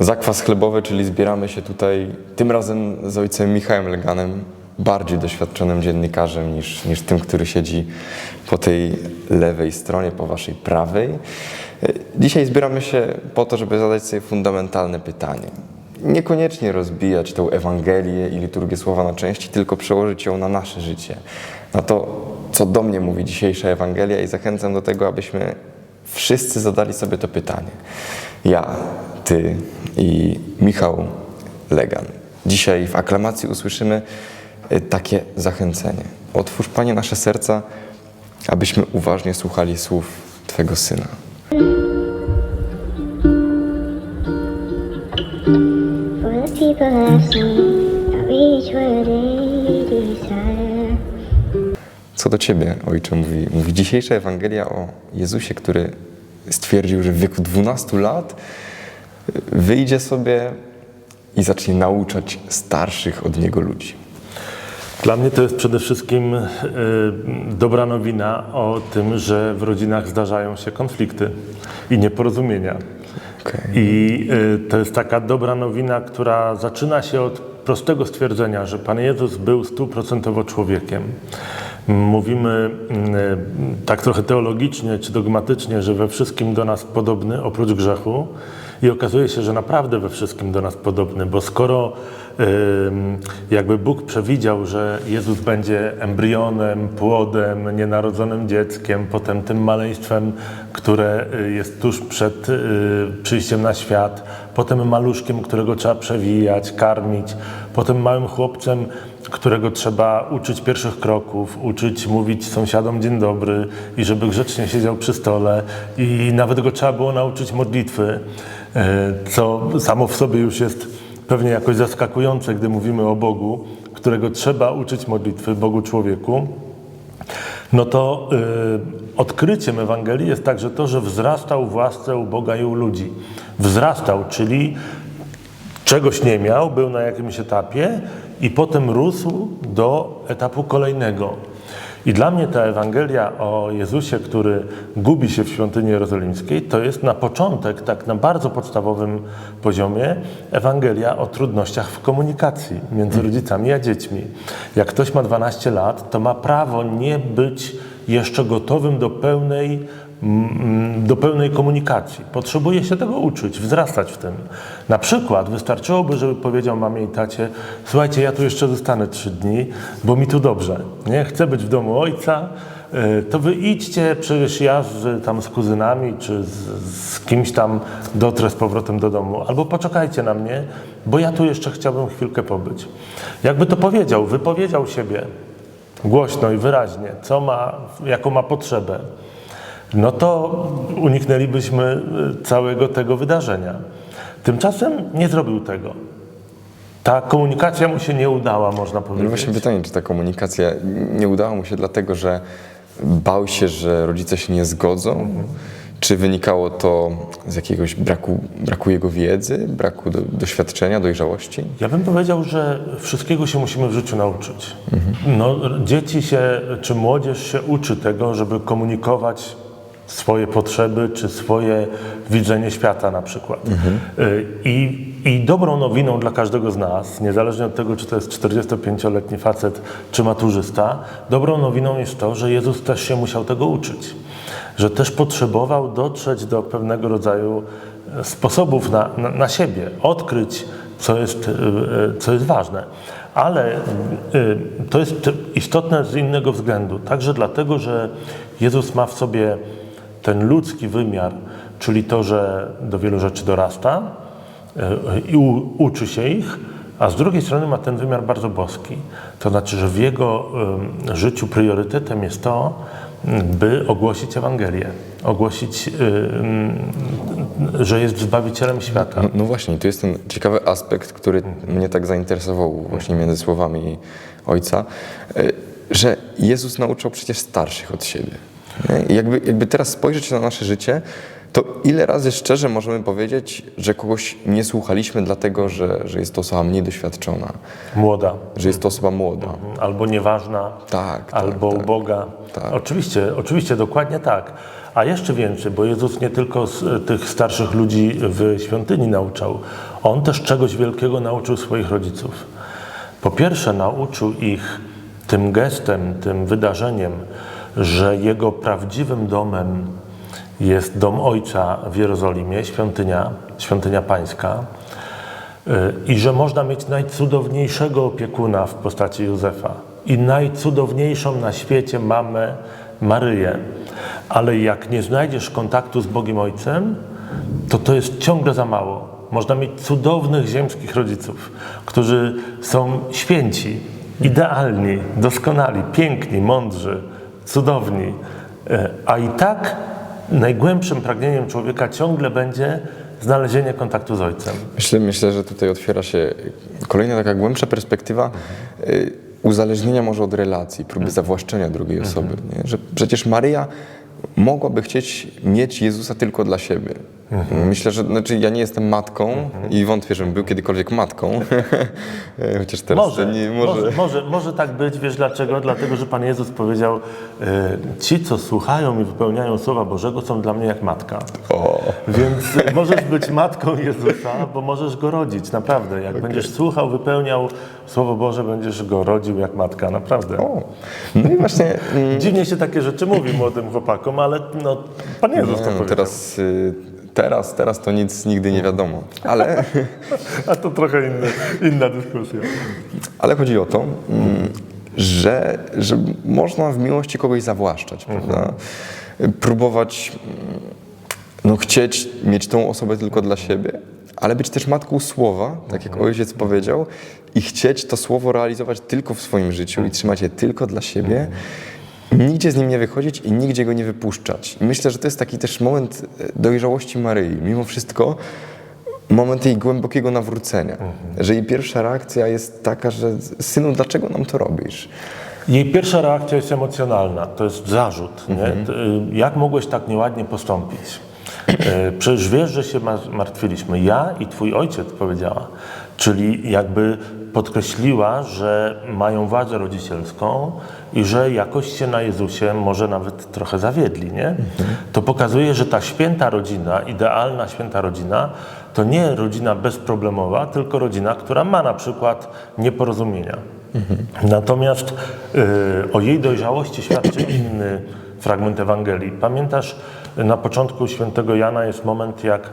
Zakwas chlebowy, czyli zbieramy się tutaj tym razem z ojcem Michałem Leganem, bardziej doświadczonym dziennikarzem niż, niż tym, który siedzi po tej lewej stronie, po waszej prawej. Dzisiaj zbieramy się po to, żeby zadać sobie fundamentalne pytanie. Niekoniecznie rozbijać tę Ewangelię i liturgię słowa na części, tylko przełożyć ją na nasze życie, na to, co do mnie mówi dzisiejsza Ewangelia i zachęcam do tego, abyśmy wszyscy zadali sobie to pytanie. Ja, ty i Michał Legan. Dzisiaj w aklamacji usłyszymy y, takie zachęcenie. Otwórz, Panie, nasze serca, abyśmy uważnie słuchali słów Twego Syna. Co do Ciebie, Ojcze, mówi, mówi dzisiejsza Ewangelia o Jezusie, który stwierdził, że w wieku 12 lat wyjdzie sobie i zacznie nauczać starszych od Niego ludzi. Dla mnie to jest przede wszystkim y, dobra nowina o tym, że w rodzinach zdarzają się konflikty i nieporozumienia. Okej. I y, to jest taka dobra nowina, która zaczyna się od prostego stwierdzenia, że Pan Jezus był stuprocentowo człowiekiem. Mówimy y, tak trochę teologicznie czy dogmatycznie, że we wszystkim do nas podobny oprócz grzechu. I okazuje się, że naprawdę we wszystkim do nas podobny, bo skoro jakby Bóg przewidział, że Jezus będzie embrionem, płodem, nienarodzonym dzieckiem, potem tym maleństwem, które y, jest tuż przed y, przyjściem na świat, potem maluszkiem, którego trzeba przewijać, karmić, potem małym chłopcem, którego trzeba uczyć pierwszych kroków, uczyć mówić sąsiadom dzień dobry i żeby grzecznie siedział przy stole i nawet go trzeba było nauczyć modlitwy, e, co samo w sobie już jest pewnie jakoś zaskakujące, gdy mówimy o Bogu, którego trzeba uczyć modlitwy, Bogu człowieku. No to y, odkryciem Ewangelii jest także to, że wzrastał w łasce u Boga i u ludzi. Wzrastał, czyli czegoś nie miał, był na jakimś etapie i potem rósł do etapu kolejnego. I dla mnie ta Ewangelia o Jezusie, który gubi się w świątyni jerozolimskiej, to jest na początek, tak na bardzo podstawowym poziomie, Ewangelia o trudnościach w komunikacji między rodzicami a dziećmi. Jak ktoś ma 12 lat, to ma prawo nie być jeszcze gotowym do pełnej do pełnej komunikacji. Potrzebuje się tego uczyć, wzrastać w tym. Na przykład wystarczyłoby, żeby powiedział mamie i tacie, słuchajcie, ja tu jeszcze zostanę trzy dni, bo mi tu dobrze. Nie? Chcę być w domu ojca, y, to wy idźcie, przecież ja z, tam z kuzynami czy z, z kimś tam dotrę z powrotem do domu. Albo poczekajcie na mnie, bo ja tu jeszcze chciałbym chwilkę pobyć. Jakby to powiedział, wypowiedział siebie głośno i wyraźnie, co ma, jaką ma potrzebę, no to uniknęlibyśmy y, całego tego wydarzenia. Tymczasem nie zrobił tego. Ta komunikacja mu się nie udała, można No powiedzieć. właśnie pytanie, czy ta komunikacja nie udała mu się dlatego, że bał się, że rodzice się nie zgodzą? Czy wynikało to z jakiegoś braku, braku jego wiedzy, braku do, doświadczenia, dojrzałości? Ja bym powiedział, że wszystkiego się musimy w życiu nauczyć. No, dzieci się, czy młodzież się uczy tego, żeby komunikować swoje potrzeby, czy swoje widzenie świata na przykład. Y, I, I dobrą nowiną dla każdego z nas, niezależnie od tego, czy to jest 45-letni facet, czy maturzysta, dobrą nowiną jest to, że Jezus też się musiał tego uczyć. Że też potrzebował dotrzeć do pewnego rodzaju e, sposobów na, na, na siebie, odkryć, co jest, y, y, co jest ważne. Ale to jest istotne z innego względu. Także dlatego, że Jezus ma w sobie ten ludzki wymiar, czyli to, że do wielu rzeczy dorasta y, i uczy się ich, a z drugiej strony ma ten wymiar bardzo boski. To znaczy, że w jego życiu priorytetem jest to, by ogłosić Ewangelię, ogłosić, y, y, że jest Zbawicielem świata. No, no właśnie, tu jest ten ciekawy aspekt, który mnie tak zainteresował właśnie między słowami ojca, y, że Jezus nauczał przecież starszych od siebie. Nie? Jakby, jakby teraz spojrzeć na nasze życie, to ile razy szczerze możemy powiedzieć, że kogoś nie słuchaliśmy dlatego, że, że jest to osoba mniej doświadczona, Młoda. że jest to osoba młoda? albo nieważna, Tak, tak, albo tak. uboga. Tak. Oczywiście, oczywiście, dokładnie tak. A jeszcze więcej, bo Jezus nie tylko z, tych starszych ludzi w świątyni nauczał, On też czegoś wielkiego nauczył swoich rodziców. Po pierwsze nauczył ich tym gestem, tym wydarzeniem, że Jego prawdziwym domem jest dom Ojca w Jerozolimie, świątynia, świątynia Pańska, i że można mieć najcudowniejszego opiekuna w postaci Józefa i najcudowniejszą na świecie mamę Maryję. Ale jak nie znajdziesz kontaktu z Bogiem Ojcem, to to jest ciągle za mało. Można mieć cudownych ziemskich rodziców, którzy są święci, idealni, doskonali, piękni, mądrzy, cudowni. E, A i tak najgłębszym pragnieniem człowieka ciągle będzie znalezienie kontaktu z Ojcem. Myślę, myślę, że tutaj otwiera się kolejna taka głębsza perspektywa y, uzależnienia może od relacji, próby zawłaszczenia drugiej osoby. Nie? Że przecież Maryja mogłaby chcieć mieć Jezusa tylko dla siebie. Myślę, że znaczy ja nie jestem matką i wątpię, żebym był kiedykolwiek matką. Chociaż teraz Może, nie, może. Może, może, tak być, wiesz dlaczego? Dlatego, że Pan Jezus powiedział, e, ci, co słuchają i wypełniają Słowa Bożego, są dla mnie jak matka. O, Więc możesz być matką Jezusa, bo możesz Go rodzić, naprawdę. Jak będziesz słuchał, wypełniał Słowo Boże, będziesz Go rodził jak matka, naprawdę. o. No i właśnie mm, Dziwnie się takie rzeczy mówi młodym chłopakom, ale no, Pan Jezus to no, teraz, y, teraz, teraz to nic nigdy nie wiadomo. Ale A to trochę inny, inna dyskusja. Ale chodzi o to, mm, że, że można w miłości kogoś zawłaszczać, prawda? Próbować, mm, no chcieć mieć tą osobę tylko dla siebie, ale być też matką słowa, tak jak ojciec powiedział, i chcieć to słowo realizować tylko w swoim życiu i trzymać je tylko dla siebie. Nigdzie z nim nie wychodzić i nigdzie go nie wypuszczać. I myślę, że to jest taki też moment e, dojrzałości Maryi. Mimo wszystko moment jej głębokiego nawrócenia. Że jej pierwsza reakcja jest taka, że synu, dlaczego nam to robisz? Jej pierwsza reakcja jest emocjonalna, to jest zarzut. Nie? T- y, Jak mogłeś tak nieładnie postąpić? E, Przecież wiesz, że się ma- martwiliśmy. Ja i twój ojciec powiedziała. Czyli jakby podkreśliła, że mają władzę rodzicielską i że jakoś się na Jezusie może nawet trochę zawiedli. Nie? To pokazuje, że ta święta rodzina, idealna święta rodzina, to nie rodzina bezproblemowa, tylko rodzina, która ma na przykład nieporozumienia. Natomiast y, o jej dojrzałości świadczy inny fragment Ewangelii. Pamiętasz, na początku świętego Jana jest moment, jak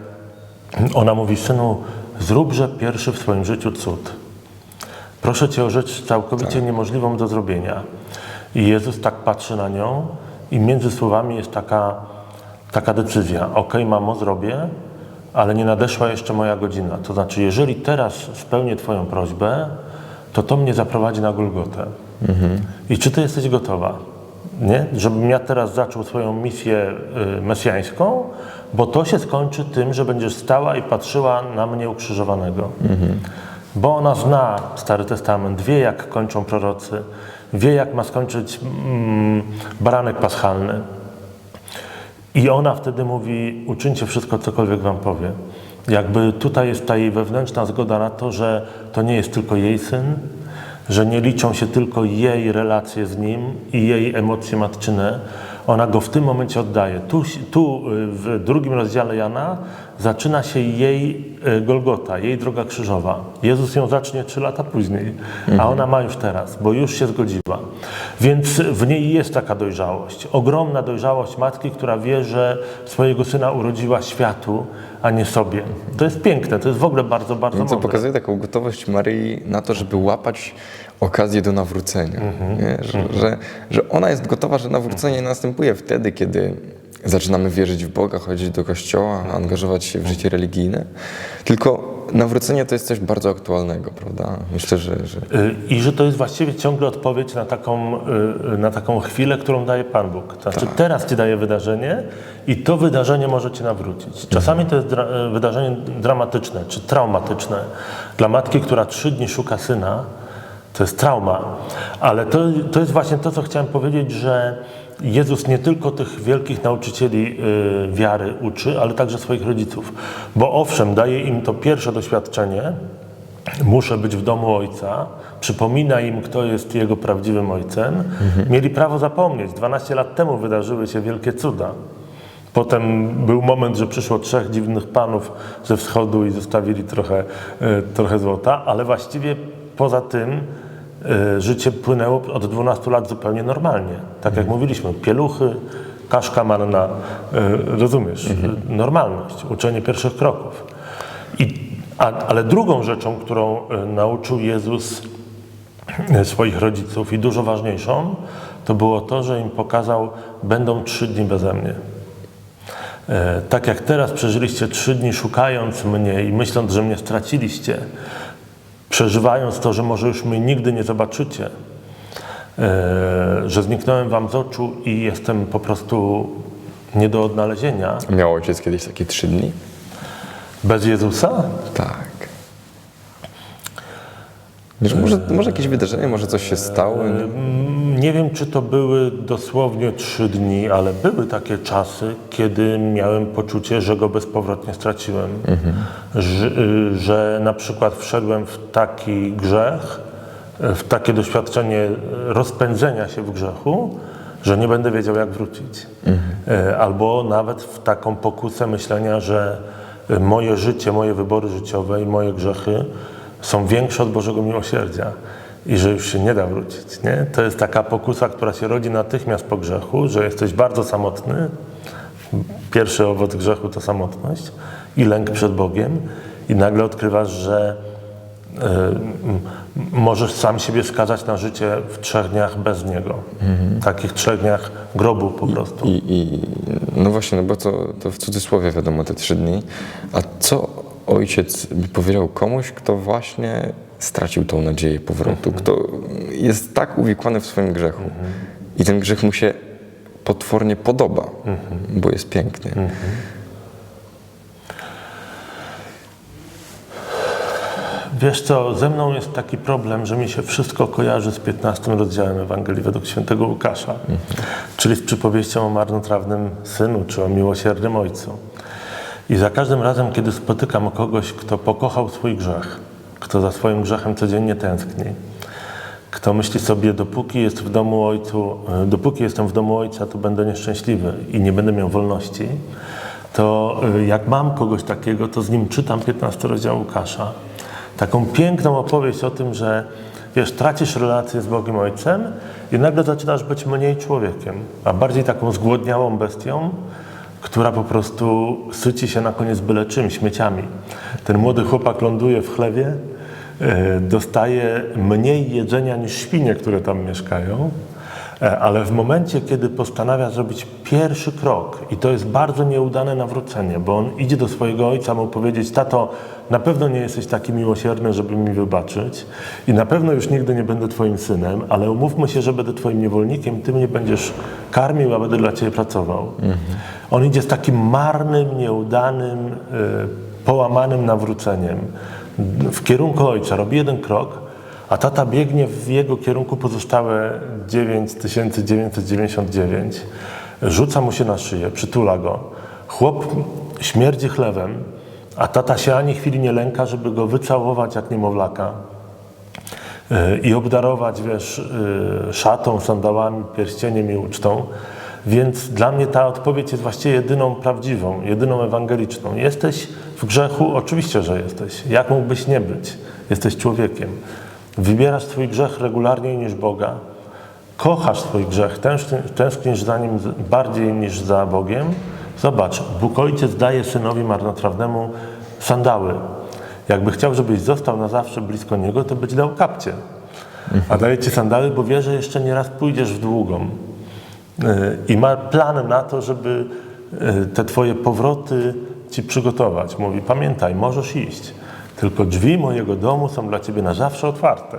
ona mówi, synu, zróbże pierwszy w swoim życiu cud. Proszę cię o rzecz całkowicie niemożliwą do zrobienia. I Jezus tak patrzy na nią i między słowami jest taka, taka decyzja. Okej, mamo, zrobię, ale nie nadeszła jeszcze moja godzina. To znaczy, jeżeli teraz spełnię twoją prośbę, to to mnie zaprowadzi na Golgotę. I czy ty jesteś gotowa? Nie? Żebym ja teraz zaczął swoją misję y, mesjańską, bo to się skończy tym, że będziesz stała i patrzyła na mnie ukrzyżowanego. Bo ona zna Stary Testament, wie jak kończą prorocy, wie jak ma skończyć mm, baranek paschalny. I ona wtedy mówi: Uczyńcie wszystko, cokolwiek wam powie. Jakby tutaj jest ta jej wewnętrzna zgoda na to, że to nie jest tylko jej syn, że nie liczą się tylko jej relacje z nim i jej emocje matczyne. Ona go w tym momencie oddaje. Tu, tu y, w drugim rozdziale Jana zaczyna się jej y, Golgota, jej droga krzyżowa. Jezus ją zacznie trzy lata później, a ona ma już teraz, bo już się zgodziła. Więc w niej jest taka dojrzałość, ogromna dojrzałość matki, która wie, że swojego syna urodziła światu, a nie sobie. To jest piękne, to jest w ogóle bardzo, bardzo Co mądre. pokazuje taką gotowość Maryi na to, żeby łapać okazję do nawrócenia. Nie? Że, że, że ona jest gotowa, że nawrócenie następuje wtedy, kiedy zaczynamy wierzyć w Boga, chodzić do kościoła, angażować się w życie religijne. Tylko nawrócenie to jest coś bardzo aktualnego, prawda? Myślę, że, że Y, I że to jest właściwie ciągle odpowiedź na taką, y, na taką chwilę, którą daje Pan Bóg. To znaczy teraz Ci daje wydarzenie i to wydarzenie może Cię nawrócić. Czasami to jest dra y, wydarzenie dramatyczne czy traumatyczne. Dla matki, która trzy dni szuka syna, to jest trauma. Ale to, to jest właśnie to, co chciałem powiedzieć, że Jezus nie tylko tych wielkich nauczycieli y, wiary uczy, ale także swoich rodziców. Bo owszem, daje im to pierwsze doświadczenie, muszę być w domu ojca, przypomina im, kto jest jego prawdziwym ojcem. Mieli prawo zapomnieć. 12 lat temu wydarzyły się wielkie cuda. Potem był moment, że przyszło trzech dziwnych panów ze wschodu i zostawili trochę, e, trochę złota, ale właściwie poza tym życie płynęło od 12 lat zupełnie normalnie. Tak jak mówiliśmy, pieluchy, kaszka manna, e, rozumiesz, e, normalność, uczenie pierwszych kroków. I, a, ale drugą rzeczą, którą e, nauczył Jezus e, swoich rodziców i dużo ważniejszą, to było to, że im pokazał, będą trzy dni beze mnie. E, Tak jak teraz przeżyliście trzy dni szukając mnie i myśląc, że mnie straciliście, przeżywając to, że może już mnie nigdy nie zobaczycie, e, że zniknąłem wam z oczu i jestem po prostu nie do odnalezienia, Miał ojciec kiedyś takie trzy dni? bez Jezusa, Tak. Wiesz, może, może jakieś wydarzenie, może coś się stało? Nie? Mm, Nie wiem, czy to były dosłownie trzy dni, ale były takie czasy, kiedy miałem poczucie, że go bezpowrotnie straciłem. Że, y, że na przykład wszedłem w taki grzech, y, w takie doświadczenie rozpędzenia się w grzechu, że nie będę wiedział, jak wrócić. Y, Albo nawet w taką pokusę myślenia, że moje życie, moje wybory życiowe i moje grzechy są większe od Bożego miłosierdzia i że już się nie da wrócić. Nie? To jest taka pokusa, która się rodzi natychmiast po grzechu, że jesteś bardzo samotny. Pierwszy owoc grzechu to samotność i lęk przed Bogiem, i nagle odkrywasz, że y, możesz sam siebie skazać na życie w trzech dniach bez Niego. Takich trzech dniach grobu po prostu. I, I no właśnie, no bo to, to w cudzysłowie wiadomo te trzy dni. A co ojciec by powiedział komuś, kto właśnie stracił tą nadzieję powrotu, kto jest tak uwikłany w swoim grzechu. I ten grzech mu się potwornie podoba, bo jest piękny. Wiesz co, ze mną jest taki problem, że mi się wszystko kojarzy z 15 rozdziałem Ewangelii według świętego Łukasza, czyli z przypowieścią o marnotrawnym synu, czy o miłosiernym ojcu. I za każdym razem, kiedy spotykam kogoś, kto pokochał swój grzech, kto za swoim grzechem codziennie tęskni, kto myśli sobie, dopóki jest w domu ojcu, e, dopóki jestem w domu ojca, to będę nieszczęśliwy i nie będę miał wolności, to e, jak mam kogoś takiego, to z nim czytam 15 rozdział Łukasza. Taką piękną opowieść o tym, że wiesz, tracisz relację z Bogiem Ojcem i nagle zaczynasz być mniej człowiekiem, a bardziej taką zgłodniałą bestią, która po prostu syci się na koniec byle czym, śmieciami. Ten młody chłopak ląduje w chlewie, e, dostaje mniej jedzenia niż świnie, które tam mieszkają, ale w momencie, kiedy postanawia zrobić pierwszy krok, i to jest bardzo nieudane nawrócenie, bo on idzie do swojego ojca, mu powiedzieć: Tato, na pewno nie jesteś taki miłosierny, żeby mi wybaczyć, i na pewno już nigdy nie będę Twoim synem, ale umówmy się, że będę Twoim niewolnikiem, Ty mnie będziesz karmił, a będę dla Ciebie pracował. On idzie z takim marnym, nieudanym, y, połamanym nawróceniem w kierunku ojca, robi jeden krok, a tata biegnie w jego kierunku pozostałe 9999, rzuca mu się na szyję, przytula go. Chłop śmierdzi chlewem, a tata się ani chwili nie lęka, żeby go wycałować jak niemowlaka y, i obdarować, wiesz, y, szatą, sandałami, pierścieniem i ucztą. Więc dla mnie ta odpowiedź jest właściwie jedyną prawdziwą, jedyną ewangeliczną. Jesteś w grzechu? Oczywiście, że jesteś. Jak mógłbyś nie być? Jesteś człowiekiem. Wybierasz swój grzech regularniej niż Boga. Kochasz swój grzech, tęskni- tęsknisz za nim bardziej niż za Bogiem. Zobacz, Bóg Ojciec daje synowi marnotrawnemu sandały. Jakby chciał, żebyś został na zawsze blisko Niego, to by ci dał kapcie. A daje ci sandały, bo wie, że jeszcze nie raz pójdziesz w długą. Y, I ma plan na to, żeby y, te twoje powroty ci przygotować. Mówi, pamiętaj, możesz iść, tylko drzwi mojego domu są dla ciebie na zawsze otwarte.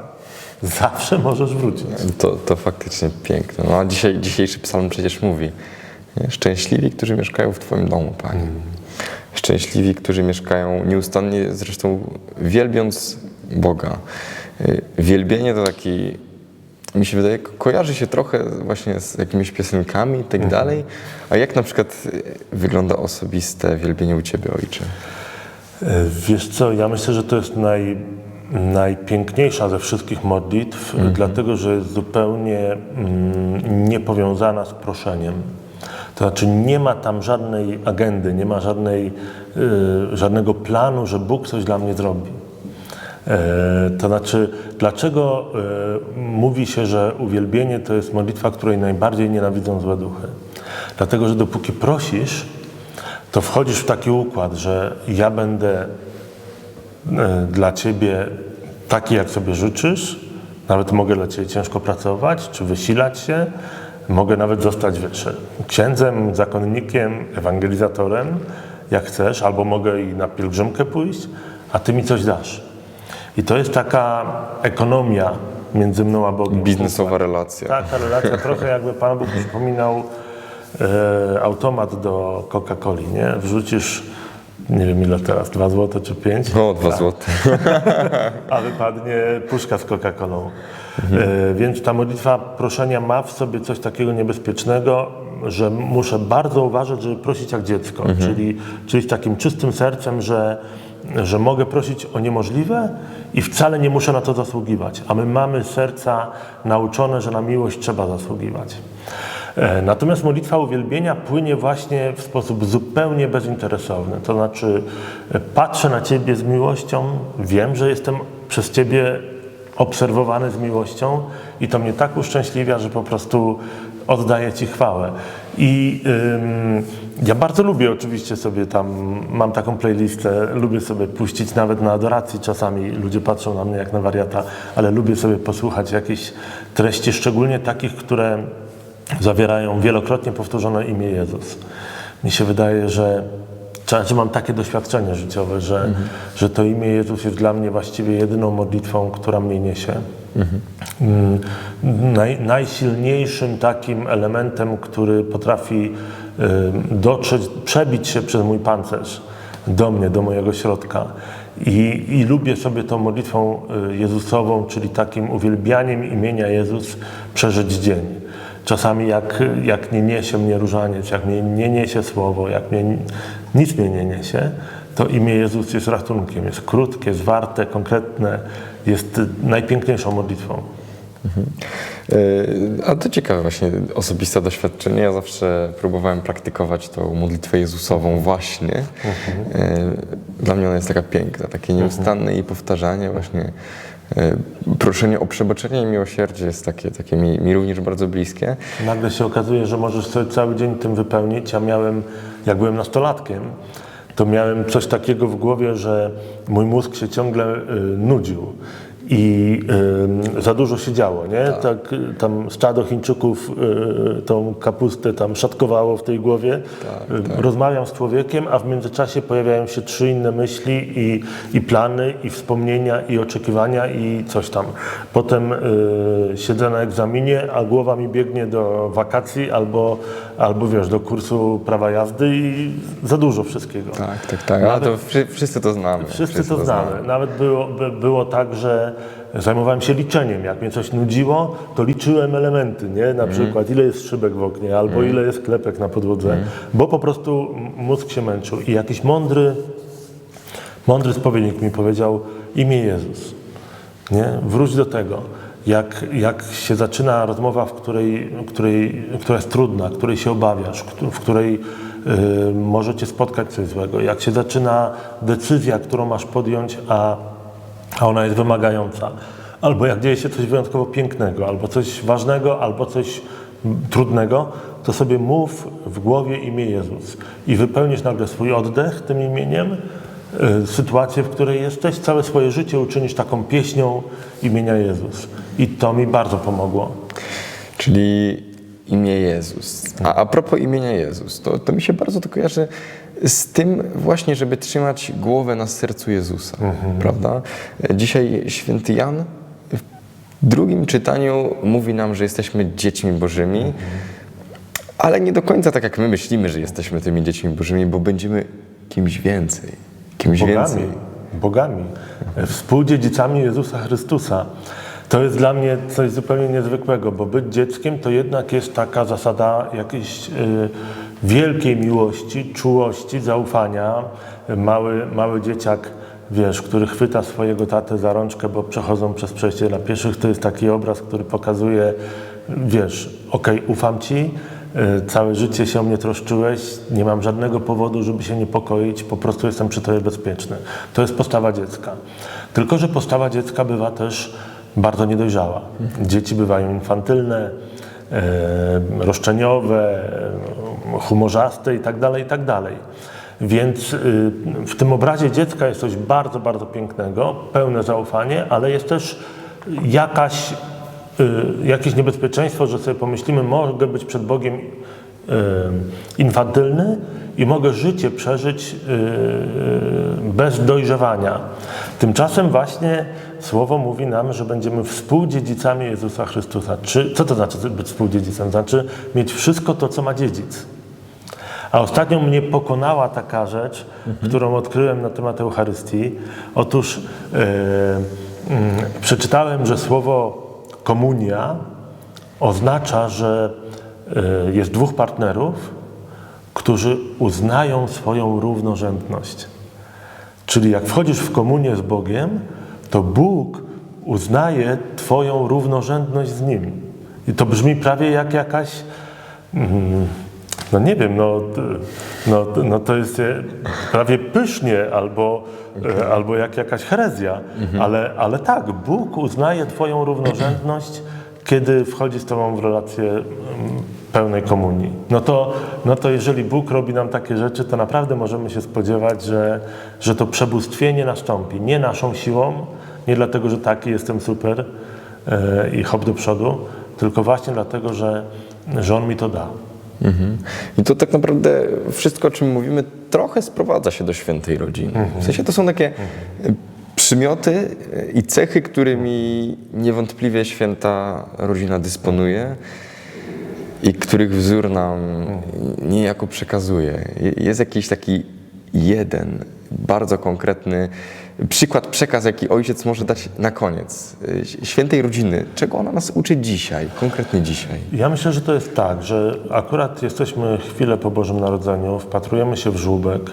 Zawsze możesz wrócić. To, to faktycznie piękne. No a dzisiaj, dzisiejszy psalm przecież mówi, szczęśliwi, którzy mieszkają w Twoim domu, Panie. Szczęśliwi, którzy mieszkają nieustannie, zresztą wielbiąc Boga. Y, Wielbienie to taki mi się wydaje, ko- kojarzy się trochę właśnie z jakimiś piosenkami i tak Mhm. dalej. A jak na przykład y, wygląda osobiste wielbienie u Ciebie, Ojcze? E, Wiesz co, ja myślę, że to jest naj, najpiękniejsza ze wszystkich modlitw, dlatego że jest zupełnie mm, niepowiązana z proszeniem. To znaczy nie ma tam żadnej agendy, nie ma żadnej, y, żadnego planu, że Bóg coś dla mnie zrobi. E, To znaczy, dlaczego mówi się, że uwielbienie to jest modlitwa, której najbardziej nienawidzą złe duchy? Dlatego, że dopóki prosisz, to wchodzisz w taki układ, że ja będę e, dla ciebie taki, jak sobie życzysz, nawet mogę dla ciebie ciężko pracować, czy wysilać się, mogę nawet zostać wiesz, księdzem, zakonnikiem, ewangelizatorem, jak chcesz, albo mogę i na pielgrzymkę pójść, a ty mi coś dasz. I to jest taka ekonomia między mną a Bogiem. Biznesowa relacja. Taka relacja, trochę jakby Pan Bóg przypominał automat do Coca-Coli, nie? Wrzucisz, nie wiem ile teraz, 2 zł czy 5? O, dwa złote. a wypadnie puszka z Coca-Colą. E, więc ta modlitwa proszenia ma w sobie coś takiego niebezpiecznego, że muszę bardzo uważać, żeby prosić jak dziecko, czyli, czyli z takim czystym sercem, że, że mogę prosić o niemożliwe i wcale nie muszę na to zasługiwać. A my mamy serca nauczone, że na miłość trzeba zasługiwać. E, Natomiast modlitwa uwielbienia płynie właśnie w sposób zupełnie bezinteresowny. To znaczy, e, patrzę na Ciebie z miłością, wiem, że jestem przez Ciebie obserwowany z miłością i to mnie tak uszczęśliwia, że po prostu oddaję Ci chwałę. I ym, ja bardzo lubię oczywiście sobie tam, mam taką playlistę, lubię sobie puścić nawet na adoracji czasami, ludzie patrzą na mnie jak na wariata, ale lubię sobie posłuchać jakichś treści, szczególnie takich, które zawierają wielokrotnie powtórzone imię Jezus. Mi się wydaje, że, że mam takie doświadczenie życiowe, że, że to imię Jezus jest dla mnie właściwie jedyną modlitwą, która mnie niesie. Mm, Naj, najsilniejszym takim elementem, który potrafi dotrzeć, przebić się przez mój pancerz do mnie, do mojego środka. I, I lubię sobie tą modlitwą y, Jezusową, czyli takim uwielbianiem imienia Jezus, przeżyć dzień. Czasami jak, jak nie niesie mnie różaniec, jak mnie nie niesie słowo, jak mnie nic mnie nie niesie, to imię Jezus jest ratunkiem. Jest krótkie, zwarte, konkretne, jest najpiękniejszą modlitwą. E, A to ciekawe właśnie, osobiste doświadczenie. Ja zawsze próbowałem praktykować tą modlitwę Jezusową właśnie. E, Dla mnie ona jest taka piękna, takie nieustanne jej powtarzanie właśnie. E, Proszenie o przebaczenie i miłosierdzie jest takie, takie mi, mi również bardzo bliskie. Nagle się okazuje, że możesz sobie cały dzień tym wypełnić. Ja miałem, jak byłem nastolatkiem, to miałem coś takiego w głowie, że mój mózg się ciągle y, nudził. I y, za dużo się działo, nie? Tak. y, tam stado Chińczyków y, tą kapustę tam szatkowało w tej głowie. Y, Rozmawiam z człowiekiem, a w międzyczasie pojawiają się trzy inne myśli i, i plany, i wspomnienia, i oczekiwania, i coś tam. Potem y, siedzę na egzaminie, a głowa mi biegnie do wakacji albo, albo wiesz, do kursu prawa jazdy i za dużo wszystkiego. Tak, tak, tak. A to wszy, wszyscy to znamy. Wszyscy to znamy. Nawet było, by, było tak, że zajmowałem się liczeniem. Jak mnie coś nudziło, to liczyłem elementy, nie? Na przykład ile jest szybek w oknie, albo ile jest klepek na podłodze, bo po prostu mózg się męczył. I jakiś mądry, mądry spowiednik mi powiedział imię Jezus. Nie? Wróć do tego. Jak, jak się zaczyna rozmowa, w której, której, która jest trudna, której się obawiasz, w której y, może cię spotkać coś złego, jak się zaczyna decyzja, którą masz podjąć, a, a ona jest wymagająca, albo jak dzieje się coś wyjątkowo pięknego, albo coś ważnego, albo coś trudnego, to sobie mów w głowie imię Jezus i wypełnisz nagle swój oddech tym imieniem, y, sytuację, w której jesteś, całe swoje życie uczynisz taką pieśnią imienia Jezus. I to mi bardzo pomogło. Czyli imię Jezus. A, a propos imienia Jezus, to, to mi się bardzo to kojarzy z tym właśnie, żeby trzymać głowę na sercu Jezusa, prawda? Dzisiaj święty Jan w drugim czytaniu mówi nam, że jesteśmy dziećmi Bożymi, ale nie do końca tak jak my myślimy, że jesteśmy tymi dziećmi Bożymi, bo będziemy kimś więcej. Kimś Bogami. więcej. Bogami. Współdziedzicami Jezusa Chrystusa. To jest dla mnie coś zupełnie niezwykłego, bo być dzieckiem to jednak jest taka zasada jakiejś y, wielkiej miłości, czułości, zaufania. Mały, mały dzieciak, wiesz, który chwyta swojego tatę za rączkę, bo przechodzą przez przejście dla pieszych, to jest taki obraz, który pokazuje, wiesz, okej, ufam ci, y, całe życie się o mnie troszczyłeś, nie mam żadnego powodu, żeby się niepokoić, po prostu jestem przy tobie bezpieczny. To jest postawa dziecka. Tylko, że postawa dziecka bywa też bardzo niedojrzała. Dzieci bywają infantylne, roszczeniowe, e, humorzaste itd., itd. Więc y, w tym obrazie dziecka jest coś bardzo, bardzo pięknego, pełne zaufanie, ale jest też jakaś, y, jakieś niebezpieczeństwo, że sobie pomyślimy, mogę być przed Bogiem infantylny i mogę życie przeżyć y, bez dojrzewania. Tymczasem właśnie Słowo mówi nam, że będziemy współdziedzicami Jezusa Chrystusa. Czy, co to znaczy być współdziedzicem? Znaczy mieć wszystko to, co ma dziedzic. A ostatnio mnie pokonała taka rzecz, którą odkryłem na temat Eucharystii. Otóż e, mm, przeczytałem, że słowo komunia oznacza, że jest dwóch partnerów, którzy uznają swoją równorzędność. Czyli jak wchodzisz w komunię z Bogiem, to Bóg uznaje Twoją równorzędność z Nim. I to brzmi prawie jak jakaś, mm, no nie wiem, no, no, no to jest e, prawie pysznie albo, e, albo jak jakaś herezja, ale, ale tak, Bóg uznaje Twoją równorzędność, kiedy wchodzi z Tobą w relację mm, pełnej komunii. No to, no to jeżeli Bóg robi nam takie rzeczy, to naprawdę możemy się spodziewać, że, że to przebóstwienie nastąpi. Nie naszą siłą, nie dlatego, że taki jestem super e, i hop do przodu, tylko właśnie dlatego, że, że On mi to da. I to tak naprawdę wszystko, o czym mówimy, trochę sprowadza się do świętej rodziny. W sensie to są takie przymioty i cechy, którymi niewątpliwie święta rodzina dysponuje i których wzór nam niejako przekazuje. Jest jakiś taki jeden, bardzo konkretny przykład, przekaz, jaki ojciec może dać na koniec. Świętej rodziny. Czego ona nas uczy dzisiaj, konkretnie dzisiaj? Ja myślę, że to jest tak, że akurat jesteśmy chwilę po Bożym Narodzeniu, wpatrujemy się w żłóbek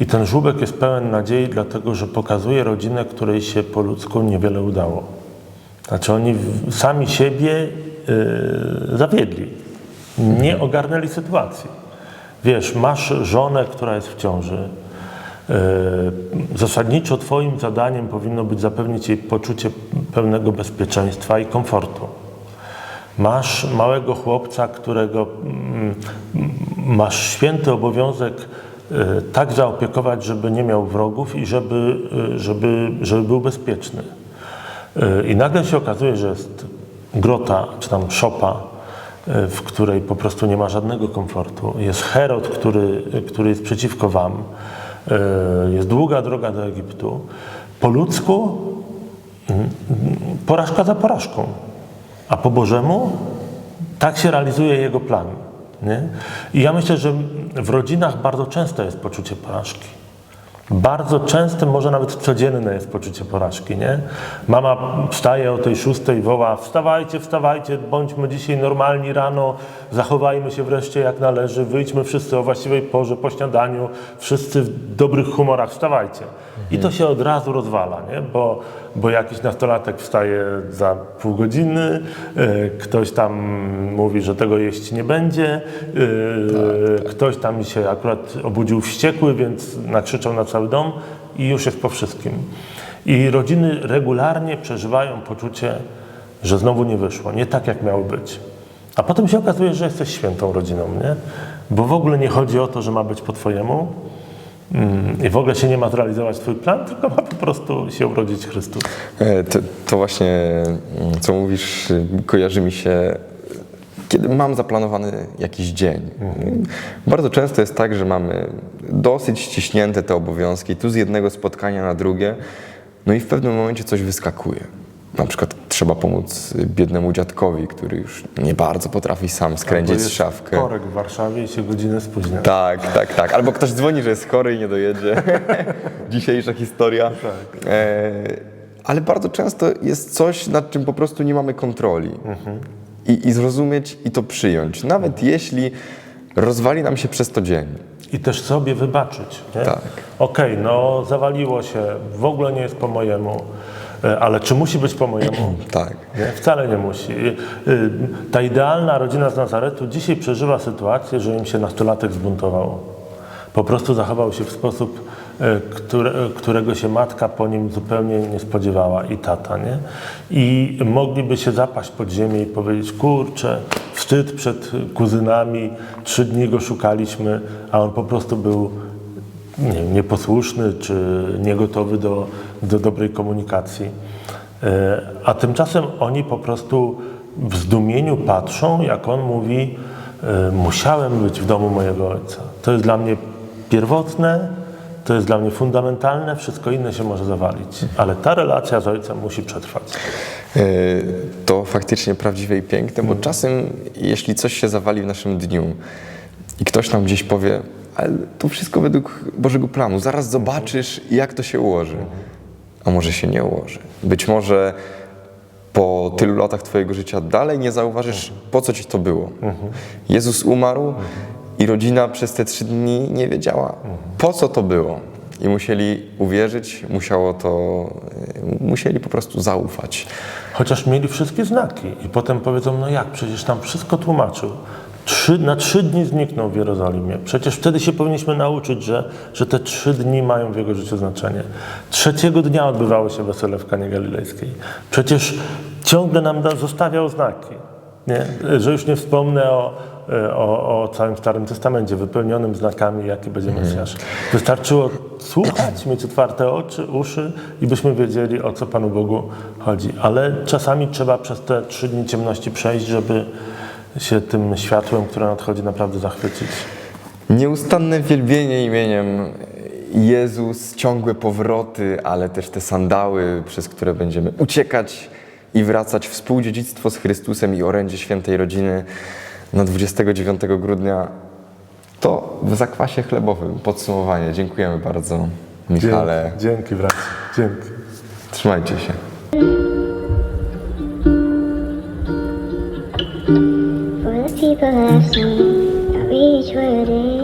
i ten żłóbek jest pełen nadziei, dlatego że pokazuje rodzinę, której się po ludzku niewiele udało. Znaczy oni sami siebie zawiedli, nie ogarnęli sytuacji. Wiesz, masz żonę, która jest w ciąży. Yy, Zasadniczo Twoim zadaniem powinno być zapewnić jej poczucie pełnego bezpieczeństwa i komfortu. Masz małego chłopca, którego mm, masz święty obowiązek y, tak zaopiekować, żeby nie miał wrogów i żeby, y, żeby, żeby był bezpieczny. Y, I nagle się okazuje, że jest grota, czy tam szopa, y, w której po prostu nie ma żadnego komfortu. Jest Herod, który, który jest przeciwko wam. Y, Jest długa droga do Egiptu. Po ludzku mm, porażka za porażką. A po Bożemu tak się realizuje jego plan. Nie? I ja myślę, że w rodzinach bardzo często jest poczucie porażki. Bardzo częste, może nawet codzienne jest poczucie porażki, nie? Mama wstaje o tej szóstej, woła wstawajcie, wstawajcie, bądźmy dzisiaj normalni rano, zachowajmy się wreszcie jak należy, wyjdźmy wszyscy o właściwej porze po śniadaniu, wszyscy w dobrych humorach, wstawajcie. I to się od razu rozwala, nie? Bo, bo jakiś nastolatek wstaje za pół godziny, y, ktoś tam mówi, że tego jeść nie będzie, y, ktoś tam się akurat obudził wściekły, więc nakrzyczał na cały dom i już jest po wszystkim. I rodziny regularnie przeżywają poczucie, że znowu nie wyszło, nie tak jak miało być. A potem się okazuje, że jesteś świętą rodziną, nie? Bo w ogóle nie chodzi o to, że ma być po twojemu, I w ogóle się nie ma zrealizować Twój plan, tylko ma po prostu się urodzić Chrystus. E, To, to właśnie, mm, co mówisz, y, kojarzy mi się, kiedy mam zaplanowany jakiś dzień. Bardzo często jest tak, że mamy dosyć ściśnięte te obowiązki, tu z jednego spotkania na drugie, no i w pewnym momencie coś wyskakuje. Na przykład trzeba pomóc biednemu dziadkowi, który już nie bardzo potrafi sam skręcić jest szafkę. Korek w Warszawie i się godzinę spóźnia. Tak, tak, tak. Albo ktoś dzwoni, że jest chory i nie dojedzie. Dzisiejsza historia. E, ale bardzo często jest coś, nad czym po prostu nie mamy kontroli. I, I zrozumieć i to przyjąć. Nawet jeśli rozwali nam się przez to dzień. I też sobie wybaczyć. Nie? Tak. Okej, no zawaliło się, w ogóle nie jest po mojemu, ale czy musi być po mojemu? Tak. Nie, wcale nie musi. Y, Ta idealna rodzina z Nazaretu dzisiaj przeżywa sytuację, że im się nastolatek zbuntował. Po prostu zachował się w sposób, y, które, którego się matka po nim zupełnie nie spodziewała i tata, nie? I mogliby się zapaść pod ziemię i powiedzieć, kurczę, wstyd przed kuzynami, trzy dni go szukaliśmy, a on po prostu był nie nieposłuszny czy niegotowy do, do dobrej komunikacji. E, A tymczasem oni po prostu w zdumieniu patrzą, jak on mówi: e, Musiałem być w domu mojego ojca. To jest dla mnie pierwotne, to jest dla mnie fundamentalne, wszystko inne się może zawalić, ale ta relacja z ojcem musi przetrwać. E, To faktycznie prawdziwe i piękne, bo czasem, jeśli coś się zawali w naszym dniu i ktoś nam gdzieś powie, ale to wszystko według Bożego planu, zaraz zobaczysz, jak to się ułoży. A może się nie ułoży. Być może po tylu latach Twojego życia dalej nie zauważysz, po co Ci to było. Jezus umarł i rodzina przez te trzy dni nie wiedziała, po co to było. I musieli uwierzyć, musiało to, e, musieli po prostu zaufać. Chociaż mieli wszystkie znaki i potem powiedzą, no jak, przecież tam wszystko tłumaczył. Trzy, na trzy dni zniknął w Jerozolimie. Przecież wtedy się powinniśmy nauczyć, że, że te trzy dni mają w jego życiu znaczenie. Trzeciego dnia odbywało się wesele w Kanie Galilejskiej. Przecież ciągle nam da, zostawiał znaki. Nie? Że już nie wspomnę o, o, o całym Starym Testamencie, wypełnionym znakami, jaki będzie Mesjasz. Wystarczyło słuchać, mieć otwarte oczy, uszy i byśmy wiedzieli, o co Panu Bogu chodzi. Ale czasami trzeba przez te trzy dni ciemności przejść, żeby się tym światłem, które nadchodzi, naprawdę zachwycić. Nieustanne wielbienie imieniem Jezus, ciągłe powroty, ale też te sandały, przez które będziemy uciekać i wracać, współdziedzictwo z Chrystusem i orędzie świętej rodziny na 29 grudnia. To w zakwasie chlebowym podsumowanie. Dziękujemy bardzo, Michale. Dzięki, dzięki bracie. Dzięki. Trzymajcie się. people I've seen. I reach for it.